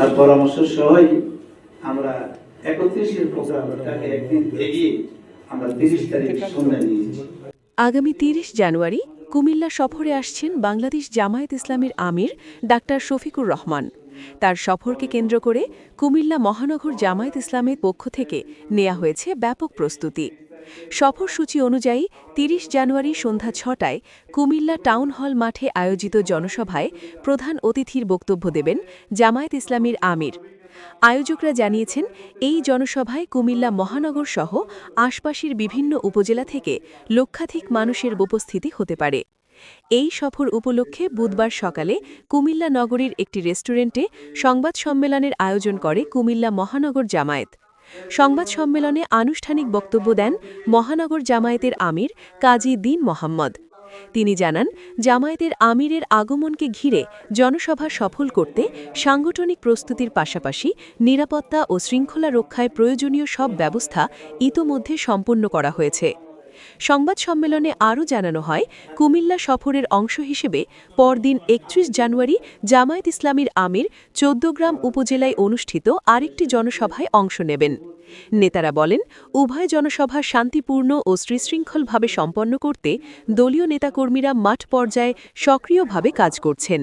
তার পরামর্শ সহই আমরা একত্রিশের প্রোগ্রামটাকে একদিন এগিয়ে আমরা তিরিশ তারিখ সন্ধ্যায় নিয়েছি আগামী তিরিশ জানুয়ারি কুমিল্লা সফরে আসছেন বাংলাদেশ জামায়াত ইসলামীর আমির ডাক্তার শফিকুর রহমান। তার সফরকে কেন্দ্র করে কুমিল্লা মহানগর জামায়াত ইসলামের পক্ষ থেকে নেওয়া হয়েছে ব্যাপক প্রস্তুতি। সফরসূচি অনুযায়ী তিরিশ জানুয়ারি সন্ধ্যা ছটায় কুমিল্লা টাউন হল মাঠে আয়োজিত জনসভায় প্রধান অতিথির বক্তব্য দেবেন জামায়াত ইসলামীর আমির। আয়োজকরা জানিয়েছেন, এই জনসভায় কুমিল্লা মহানগর সহ আশপাশের বিভিন্ন উপজেলা থেকে লক্ষাধিক মানুষের উপস্থিতি হতে পারে। এই সফর উপলক্ষে বুধবার সকালে কুমিল্লা নগরীর একটি রেস্টুরেন্টে সংবাদ সম্মেলনের আয়োজন করে কুমিল্লা মহানগর জামায়াত। সংবাদ সম্মেলনে আনুষ্ঠানিক বক্তব্য দেন মহানগর জামায়াতের আমির কাজী দিন মোহাম্মদ। তিনি জানান, জামায়াতের আমিরের আগমনকে ঘিরে জনসভা সফল করতে সাংগঠনিক প্রস্তুতির পাশাপাশি নিরাপত্তা ও শৃঙ্খলা রক্ষায় প্রয়োজনীয় সব ব্যবস্থা ইতোমধ্যে সম্পন্ন করা হয়েছে। সংবাদ সম্মেলনে আরও জানানো হয়, কুমিল্লা সফরের অংশ হিসেবে পরদিন একত্রিশ জানুয়ারি জামায়াত ইসলামীর আমির চৌদ্দগ্রাম উপজেলায় অনুষ্ঠিত আরেকটি জনসভায় অংশ নেবেন। নেতারা বলেন, উভয় জনসভা শান্তিপূর্ণ ও সুশৃঙ্খলভাবে সম্পন্ন করতে দলীয় নেতাকর্মীরা মাঠ পর্যায়ে সক্রিয়ভাবে কাজ করছেন।